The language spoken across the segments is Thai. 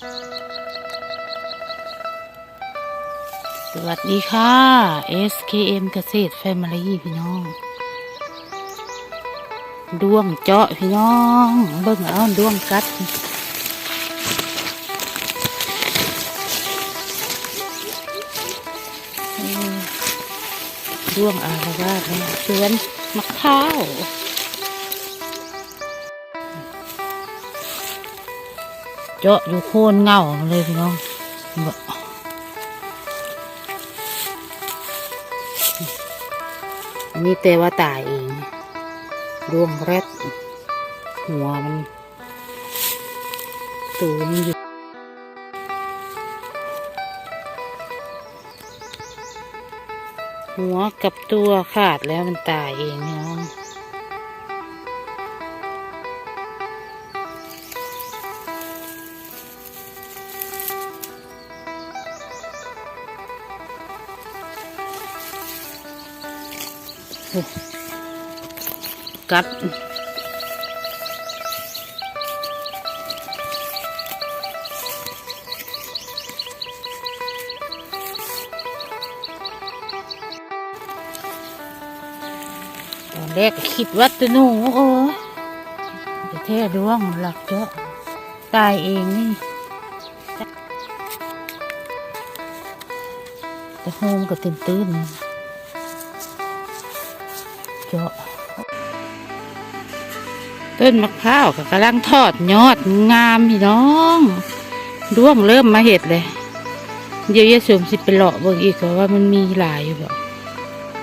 สวัสดีค่ะ SKM เกษตรแฟมิลี่พี่น้อง ดวงเจาะพี่น้อง เบิ่งเอาดวงกัด ดวงอารวาสเนี่ยสวนมะพร้าว เจาะอยู่โคนเงามันเลยพี่น้องบ่อันนี้แต่ว่าตายเองดวงแรดหัวมันตูนอยู่หัวกับตัวขาดแล้วมันตายเองพี่น้อง กัดตอนแรกคิดว่าตัวหนูโอ้ยแต่แท้ดวงหลักเจาะตายเองนี่แต่โฮมก็เต็มตื้น เจาะต้นมะพร้าวก็กำลังทอดยอดงามพี่น้องดวงเริ่มมาเห็ดเลย เดี๋ยวยายสมสิไปเลาะเบิ่งอีกว่าว่ามันมีหลายอยู่บ่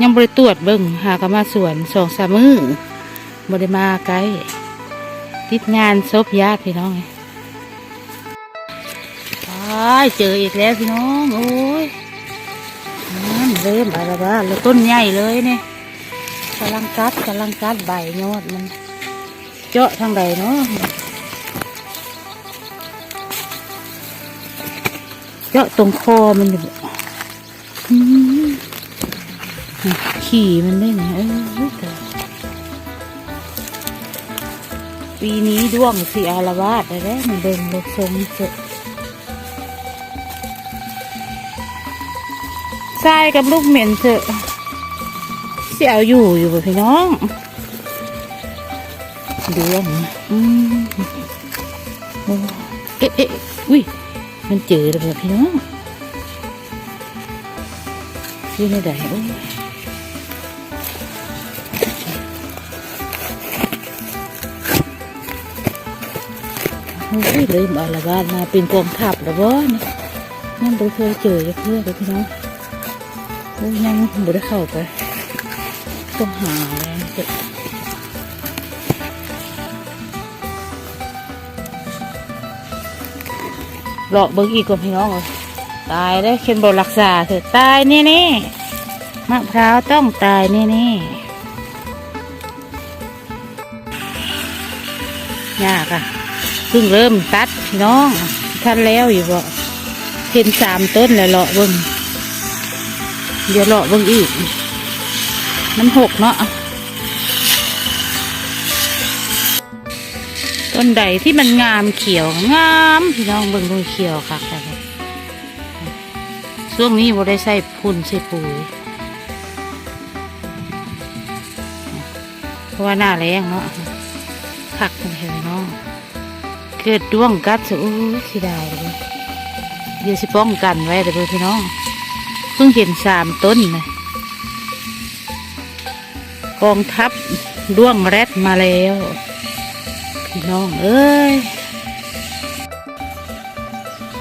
ยังบริตรวจเบิ่งหากมาสวนสองสามมือบริมาไกลติดงานศพญาติพี่น้องไงเจออีกแล้วพี่น้อง โอ้ยเริ่มอะไรบ้าแล้วต้นใหญ่เลยเนี่ย กำลังกัดกำลังกัดใบยอดมัน เจาะทางใดเนาะเจาะตรงคอมันอยู่ขี่มันได้ไงเออแต่ปีนี้ดวงสีอารวาสได้แล้วมันเดินลกทรงเสร็จทรายกับลูกเหม็นเถอะ เสียเอาอยู่อยู่บ่พี่น้องดวงอืมโอ้เอ๊ะเอ๊ะอุ้ยมันเจอแล้วบ่พี่น้องอยู่ในใดโอ้ยโอ้ยเลยมาละบ้านมาเป็นกองทัพแล้วบ่เนี่ยยังบ่เคยเจอเพื่อนเลยพี่น้องโอ้ยยังบ่ได้เข้าไป ต้องหาแล้วเถอะหลอกเบิ่งอีกก่อนพี่น้องเอ้ยตายได้วเข็นบ่รักษาเถอะตายแน่ๆมะพร้าวต้องตายแน่ๆยากอะเพิ่งเริ่มตัดพี่น้องท่านแล้วอยู่บ่เห็นสามต้นแล้วเลาะเบิ่งเดี๋ยวเลาะเบิ่งอีก มันหกเนาะต้นใดที่มันงามเขียวงามพี่น้องเบิ่งดูเขียวค่ะแต่ช่วงนี้บ่ได้ใส่พุ่นใส่ปุ๋ยเพราะว่าหน้าแรงเนาะคักมันเห็นเนาะเกิดด้วงกัดสิโอ้สิด้เลยเดี๋ยวสิป้องกันไว้เดี๋ยพี่น้องเพิ่งเห็นสามต้นนะ กองทัพดวงแรดมาแล้ว พี่น้องเอ้ย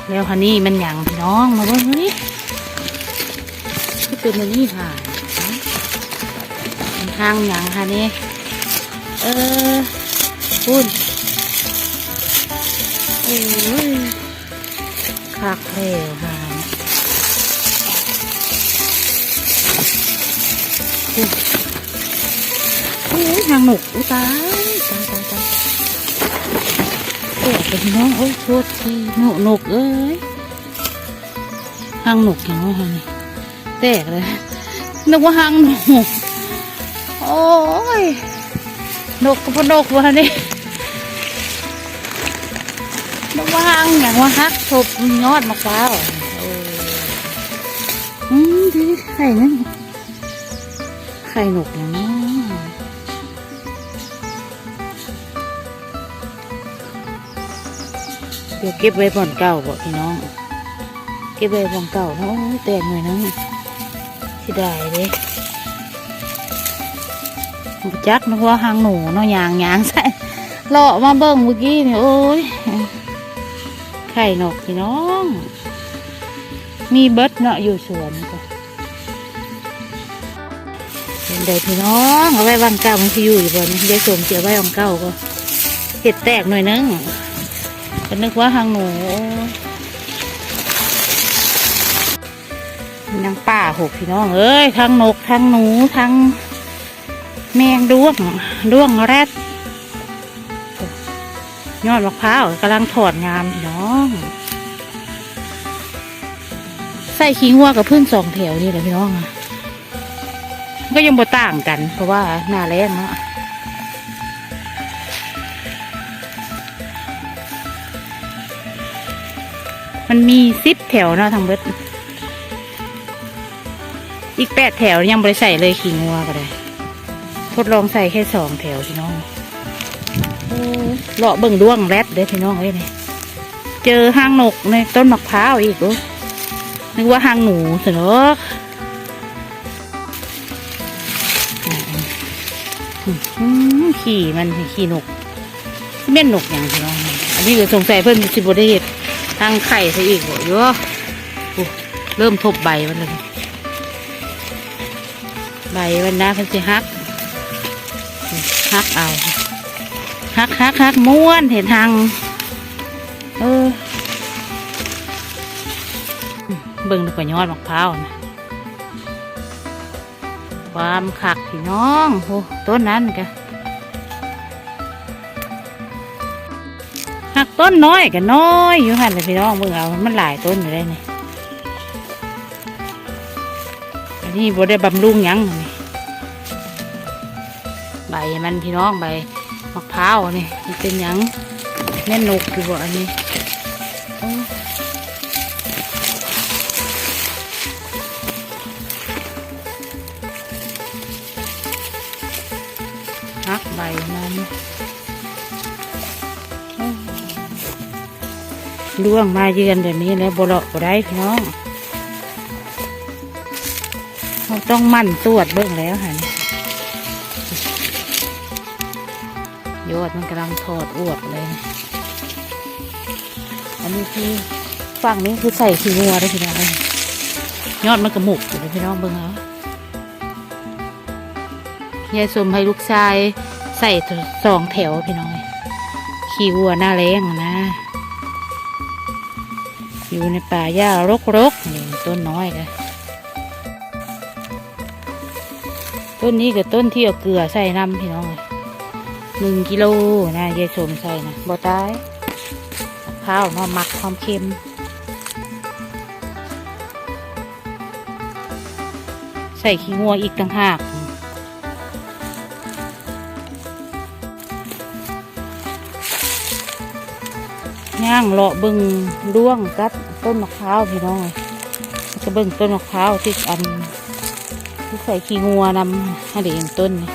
แล้วคันนี้มันหยังพี่น้องมาบิ่งนี่คือเป็นมันนี่ผ่านมันทางหยังค่ะนี่เออพูดโอ้ยคักแล้วค่ะ โอ้ยางหนกอุ้ยตายตายตายตายโอ้เป็นน้องโอ้ยโทษทีหนกหนกเอ้ยหางหนกอย่างว่าไงแตกเลยนึกว่าหางหนกโอ้ยนกกับพนกวะนี่นกว่างอย่างว่าฮักทบยอดมะพร้าวอออืมดีไข่นั่นไข่หนกอย่างนี้ ดี๋ยวเก็บไว้บ่อนเก่าบ่พี่น้อง เก็บไว้บ่อนเก่าโอ้ยแตกหน่อยนึงสิได้เด้บ่จักนึกว่าหางหนูเนาะยางยางใส่เลาะมาเบิ่งเมื่อกี้นี่โอ้ยไข่นกพี่น้อง มีเบิดเนาะอยู่สวนจ้ะเป็นไดพี่น้องเอาไว้วางเก้ามันที่อยู่อยู่บนได้สวมเสียไว้วางเก้าก็เห็ดแตกหน่อยนึง ก็นึกว่าหางหนูนางป่าหกพี่น้องเอ้ยทั้งนกทั้งหนูทั้งแมงด้วงด้วงแรดยอดมะพร้าวกำลังถอดงามพี่น้อง ใส่ขิงวัวกับพื้นสองแถวนี่แหละพี่น้องก็ยังบ่ต่างกัน เพราะว่าหน้าแรงเนาะ มันมีสิบแถวเนาะทางเบิดอีกแปดแถวยังบริใส่เลยขิงวัวก็ได้ทดลองใส่แค่สองแถวพี่น้องเลาะเบิ่งด้วงแรดเด้พี่น้องเอ้ยนี่เจอห้างนกในต้นมะพร้าวอีกอ้นึกว่าห้างหนูสินะอืมขี่มันขี่นกเม่นนกอย่างพี่น้อง อันนี้ก็สงสัยเพิ่นสิบได้เห็ด ทางไข่ซะอีกโอ้เริ่มทบใบมันเลยใบมันนะเพิ่นสิฮักฮักเอาฮักฮักฮักม้วนเห็นทางเออเบิ่งดูกว่ายอดมะพร้าวนะความขักพี่น้องโอ้ต้นนั้นกะ ต้นน้อยกันน้อยอยู่หันเลยพี่น้องเบิ่งเอามันหลายต้นอยู่ได้นี่อันนี้บ่ได้บำรุงยังนี่ใบมันพี่น้องใบมะพร้าวนี่มันเป็นยังแม่นกอยู่บ่อันนี้โอ้หักใบมัน ล่วงมาเยือนแบบนี้แล้วบลาะบ่ได้พี่น้องเราต้องมั่นตรวจเบิ่งแล้วค่ะนี่ยอดมันกำลังถอดอวบเลย อันนี้คือฝั่งนี้คือใส่ขี้งัวได้พี่น้องเลยยอดมันกระหมุกอยู่เลยพี่น้องเบิ่งเอายายสมให้ลูกชายใส่สองแถวพี่น้องเลยขี้วัวหน้าแรงนะ อยู่ในป่าหญ้ารกๆนี่ต้นน้อยเลยต้นนี้กับต้นที่เอาเกลือใส่น้ำพี่น้องเลยหนึ่งกิโลนะยายชมใส่นะบ่ตายข้าวเนาหมักความเค็ม ใส่ขี้งัวอีกต่างหาก ย่างเลาะบึงด้วงกับต้นมะพร้าวพี่น้องจะเบิ่งต้นมะพร้าวที่อันที่ใส่ขี้งัวนำให้เด็กต้นนี่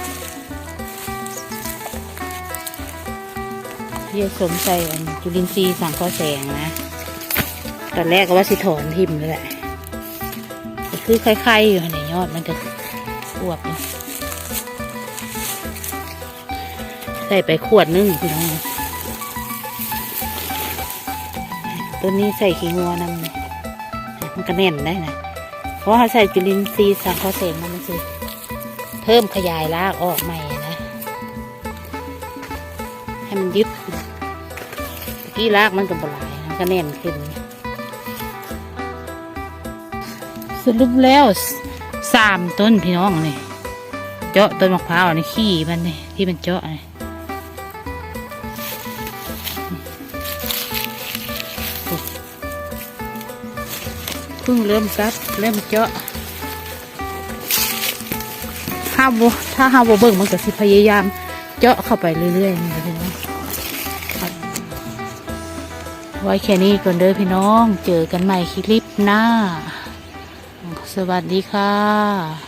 เยี่ยสมใส่อันจุลินทรีย์สังเคราะห์แสงนะตอนแรกก็ว่าสิถอนทิมเลยแหละคือคล้ายๆอยู่ในยอดมันจะอวบใส่ไปขวดนึงพี่น้อง ตัวนี้ใส่ขี้งัวนำมันก็แน่นได้นะเพราะว่าใส่จุลินทรีย์สังเคราะห์แสงมันจะเพิ่มขยายรากออกใหม่นะ ให้มันยึดกี้รากมันก็บลายมันก็แน่นขึ้น สรุปแล้วสามต้นพี่น้องนี่เจาะต้นมะพร้าวนี่ขี้มันนี่ที่มันเจาะนี่ พิ่งเริ่มกัดเริ่มเจาะถ้าบ่ถ้าห้าบ่เบิ่งมันก็สิพยายาม เจาะเข้าไปเรื่อยๆนี่นะพี่น้องไว้แค่นี้ก่อนเด้อพี่น้อง เจอกันใหม่คลิปหน้า สวัสดีค่ะ